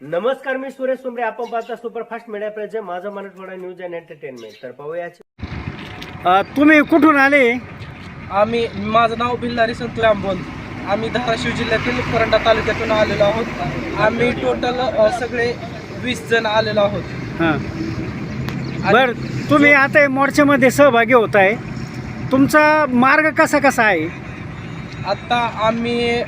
नमस्कार मी सुरेश सुमरे आपण पाहता सुपरफास्ट मीडिया प्रेझे माझं मराठवाडा न्यूज अँड एंटरटेनमेंट. तर पाहूया तुम्ही कुठून आले? आम्ही माझं नाव बिल्लारी संतोष आंबोल आम्ही धाराशिव जिल्ह्यातील परंडा तालुक्यातून आलेलो आहोत. आम्ही टोटल सगळे वीस जण आलेलो आहोत. हां. बर तुम्ही आता या मोर्चामध्ये सहभागी होत आहे तुमचा मार्ग कसा कसा आहे? आत्ता आम्ही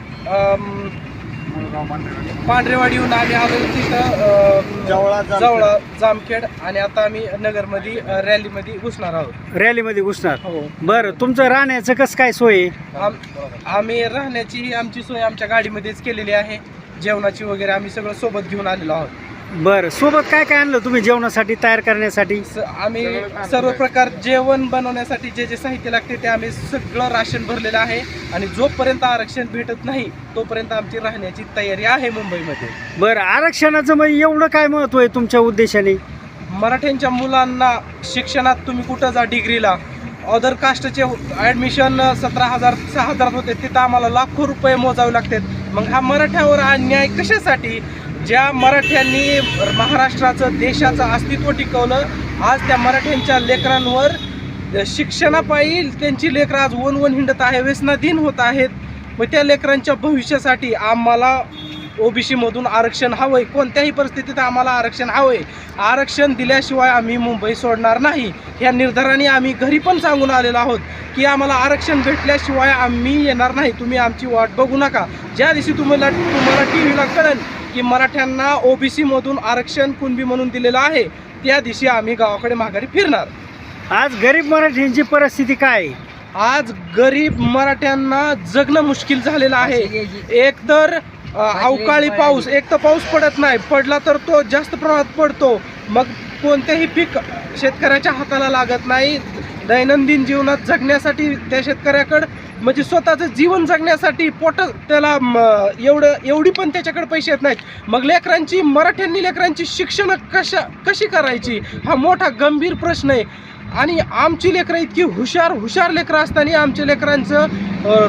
पांढरेवाडीहून आम्ही आलो तिथं जवळा, जामखेड. जवळा जामखेड आणि आता आम्ही नगरमध्ये रॅलीमध्ये घुसणार आहोत. रॅलीमध्ये घुसणार. हो. बरं तुमचं राहण्याचं कसं काय सोय? आम्ही राहण्याची आमची सोय आमच्या गाडीमध्येच केलेली आहे. जेवणाची वगैरे आम्ही सगळं सोबत घेऊन आलेलो आहोत. बरं सोबत काय काय आणलं तुम्ही जेवणासाठी तयार करण्यासाठी? स- आम्ही सर्व प्रकार जेवण बनवण्यासाठी जे जे साहित्य लागते ते आम्ही सगळं राशन भरलेलं आहे. आणि जोपर्यंत आरक्षण भेटत नाही तोपर्यंत आमची राहण्याची तयारी आहे मुंबईमध्ये. बरं आरक्षणाचं मग एवढं काय महत्त्व आहे तुमच्या उद्देशाने? मराठ्यांच्या मुलांना शिक्षणात तुम्ही कुठं जा डिग्रीला? अदर कास्टचे ॲडमिशन सतरा हजार सहा हजार होते तिथं आम्हाला लाखो रुपये मोजावे लागतात. मग हा मराठ्यावर अन्याय कशासाठी? ज्या मराठ्यांनी महाराष्ट्राचं देशाचं अस्तित्व टिकवलं आज त्या मराठ्यांच्या लेकरांवर शिक्षणापायी त्यांची लेकरं आज वन वन हिंडत आहे व्यसनाधीन होत आहेत. मग त्या लेकरांच्या भविष्यासाठी आम्हाला ओबीसीमधून आरक्षण हवंय. कोणत्याही परिस्थितीत आम्हाला आरक्षण हवंय. आरक्षण दिल्याशिवाय आम्ही मुंबई सोडणार नाही. ह्या निर्धाराने आम्ही घरी पण सांगून आलेलो आहोत की आम्हाला आरक्षण भेटल्याशिवाय आम्ही येणार नाही. तुम्ही आमची वाट बघू नका. ज्या दिवशी तुम्हाला तुम्हाला टी व्हीला कळेल की मराठ्यांना ओबीसी मधून आरक्षण कुणबी म्हणून दिलेलं आहे त्या दिवशी आम्ही गावाकडे माघारी फिरणार. आज गरीब मराठ्यांची परिस्थिती काय? आहे? आज गरीब मराठ्यांना जगणं मुश्किल झालेलं आहे. एक तर अ, अवकाळी पाऊस एक तर पाऊस पडत नाही पडला तर तो जास्त प्रमाणात पडतो. मग कोणतेही पीक शेतकऱ्याच्या हाताला लागत नाही. दैनंदिन जीवनात जगण्यासाठी त्या शेतकऱ्याकडं म्हणजे स्वतःचं जीवन जगण्यासाठी पोट त्याला एवढं एवढी पण त्याच्याकडे पैसे येत नाहीत. मग लेकरांची मराठ्यांनी लेकरांची शिक्षण कशा कशी करायची? हा मोठा गंभीर प्रश्न आहे. आणि आमची लेकरं इतकी हुशार हुशार लेकरं असताना आमच्या लेकरांचं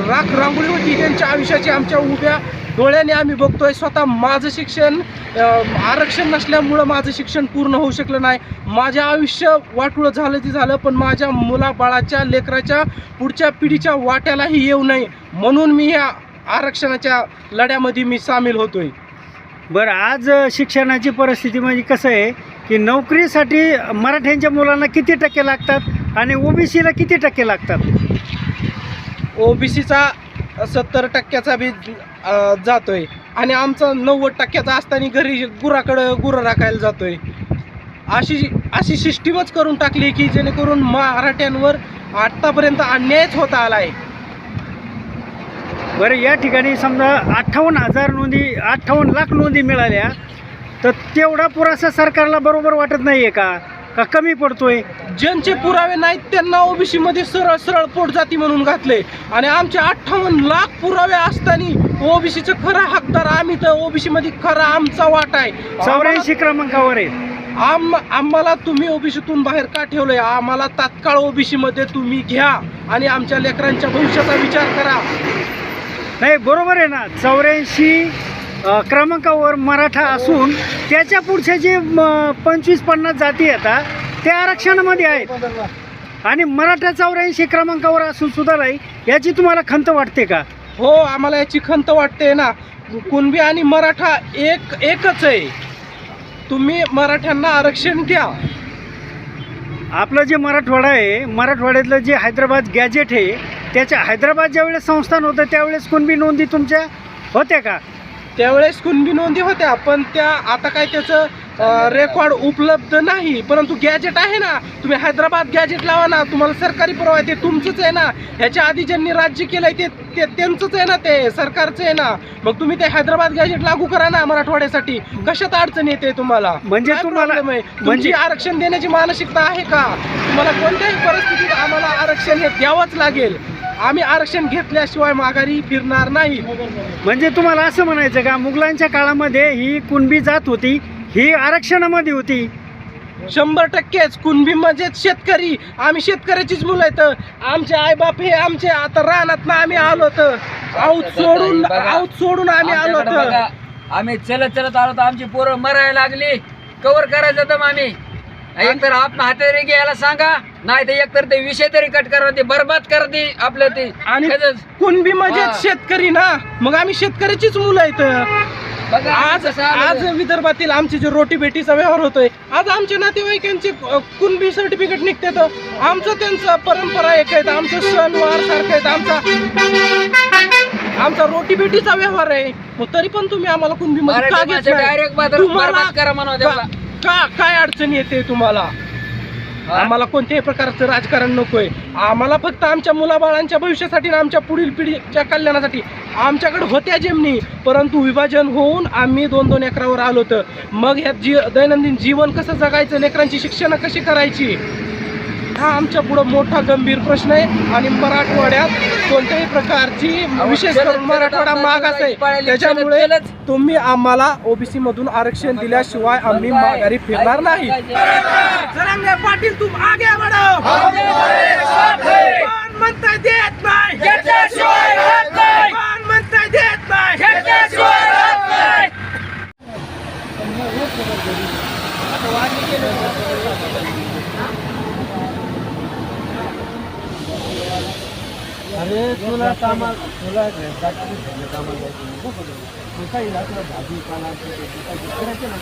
राख रांगोळी होती त्यांच्या आयुष्याची आमच्या उभ्या डोळ्याने आम्ही बघतोय स्वतः माझं शिक्षण आरक्षण नसल्यामुळं माझं शिक्षण पूर्ण होऊ शकलं नाही. माझं आयुष्य वाटुळं झालं ते झालं पण माझ्या मुलाबाळाच्या लेकराच्या पुढच्या पिढीच्या वाट्यालाही येऊ नये. म्हणून मी ह्या आरक्षणाच्या लढ्यामध्ये मी सामील होतोय. बरं आज शिक्षणाची परिस्थिती म्हणजे कसं आहे की नोकरीसाठी मराठ्यांच्या मुलांना किती टक्के लागतात आणि ओबीसीला किती टक्के लागतात? ओबीसीचा सत्तर टक्क्याचा बी जातोय. आणि आमचा नव्वद टक्क्याचा असताना घरी गुराकडं गुरं राखायला जातोय. अशी अशी सिस्टीमच करून टाकली की जेणेकरून मराठ्यांवर आत्तापर्यंत अन्यायच होता आलाय. बरं या ठिकाणी समजा अठ्ठावन्न हजार नोंदी अठ्ठावन्न लाख नोंदी मिळाल्या तर तेवढा पुरासा सरकारला बरोबर वाटत नाही आहे का? का कमी पडतोय? ज्यांचे पुरावे नाहीत त्यांना ओबीसी मध्ये सरळ सरळ पोट जाती म्हणून घातले. आणि आमचे अठ्ठावन्न लाख पुरावे असताना ओबीसीचं खरा हकदार आम्ही तर ओबीसी मध्ये खरा आमचा वाटा आहे. चौऱ्याऐंशी क्रमांकावर आहे. आम आम्हाला तुम्ही ओबीसीतून बाहेर का ठेवलंय? आम्हाला तात्काळ ओबीसी मध्ये तुम्ही घ्या आणि आमच्या लेकरांच्या भविष्याचा विचार करा. नाही बरोबर आहे ना. चौऱ्याऐंशी क्रमांकावर मराठा असून त्याच्या पुढच्या जे पंचवीस पन्नास जाती येतात त्या आरक्षणामध्ये आहेत. आणि मराठा चौऱ्याऐंशी क्रमांकावर असून सुद्धा नाही याची तुम्हाला खंत वाटते का? हो आम्हाला याची खंत वाटते ना. कुणबी आणि मराठा एक एकच आहे. तुम्ही मराठ्यांना आरक्षण द्या. आपलं जे मराठवाडा आहे मराठवाड्यातलं जे हैदराबाद गॅजेट आहे त्याच्या हैदराबाद ज्यावेळेस संस्थान होतं त्यावेळेस कुणबी नोंदी तुमच्या होत्या का? त्यावेळेस कुणबी नोंदी होत्या पण त्या आता काय त्याचं रेकॉर्ड उपलब्ध नाही परंतु गॅजेट आहे ना तुम्ही हैदराबाद गॅजेट लावा ना तुम्हाला सरकारी पुरावा आहे, ते तुमचंच आहे ना. ह्याच्या आधी ज्यांनी राज्य केलंय ते ते त्यांचंच आहे ना ते सरकारचं आहे ना. मग तुम्ही ते हैदराबाद गॅजेट लागू करा ना मराठवाड्यासाठी. कशात अडचण येते तुम्हाला? म्हणजे तुम्हाला-? म्हणजे- आरक्षण देण्याची मानसिकता आहे का? तुम्हाला कोणत्याही परिस्थितीत आम्हाला आरक्षण हे द्यावंच लागेल. आम्ही आरक्षण घेतल्याशिवाय माघारी फिरणार नाही. म्हणजे तुम्हाला असं म्हणायचं का मुघलांच्या काळामध्ये ही कुणबी जात होती ही आरक्षणामध्ये होती. शंभर टक्केच. कुणबी म्हणजेच शेतकरी. आम्ही शेतकऱ्याचीच मुलं आहेत. आमचे आईबाप हे आमचे. आता रानात ना आम्ही आलो तर आऊत सोडून आऊत सोडून आम्ही आलो तर आम्ही चलत चलत आलो तर आमची पोरं मरायला लागली. कवर करायचं दम आम्ही एकतर आपण हातेरी घ्यायला सांगा. नाही तर एकतर ते विषय तरी कट करा. ते बरबाद करा ते आपलं ते. आणि खरंच. कुणबी म्हणजे हा. शेतकरी ना. मग आम्ही शेतकऱ्याचीच मुलं आहेत. आज आज. विदर्भातील आमचे जे रोटी बेटीचा व्यवहार होतोय आज आमच्या नातेवाईकांचे कुणबी सर्टिफिकेट निघते तर आमचं त्यांचं परंपरा एक आहेत आमचं सण वार सारखं आहेत आमचा आमचा रोटी बेटीचा व्यवहार आहे मग तरी पण तुम्ही आम्हाला कुणबी मध्ये का घेत नाही? तुम्हाला का काय अडचण येते तुम्हाला हा? आम्हाला कोणत्याही प्रकारचं राजकारण नकोय आम्हाला फक्त आमच्या मुलाबाळांच्या भविष्यासाठी आणि आमच्या पुढील पिढीच्या कल्याणासाठी आमच्याकडे होत्या जेमनी परंतु विभाजन होऊन आम्ही दोन दोन एकरावर आलो तर मग ह्यात जी दैनंदिन जीवन कसं जगायचं लेकरांची शिक्षण कशी करायची? हा आमच्या पुढं मोठा गंभीर प्रश्न आहे आणि मराठवाड्यात कोणत्याही प्रकारची विशेष करून मराठवाडा मागास आहे. त्याच्यामुळे. तुम्ही आम्हाला ओबीसी मधून आरक्षण दिल्याशिवाय आम्ही माघारी फिरणार नाही. पाटील तुम आगे म्हणताय देत नाही कोण म्हणताय देत नाही अरे तुला कामा तुला कामाला काही लागलं भाजी पाला करायचं ना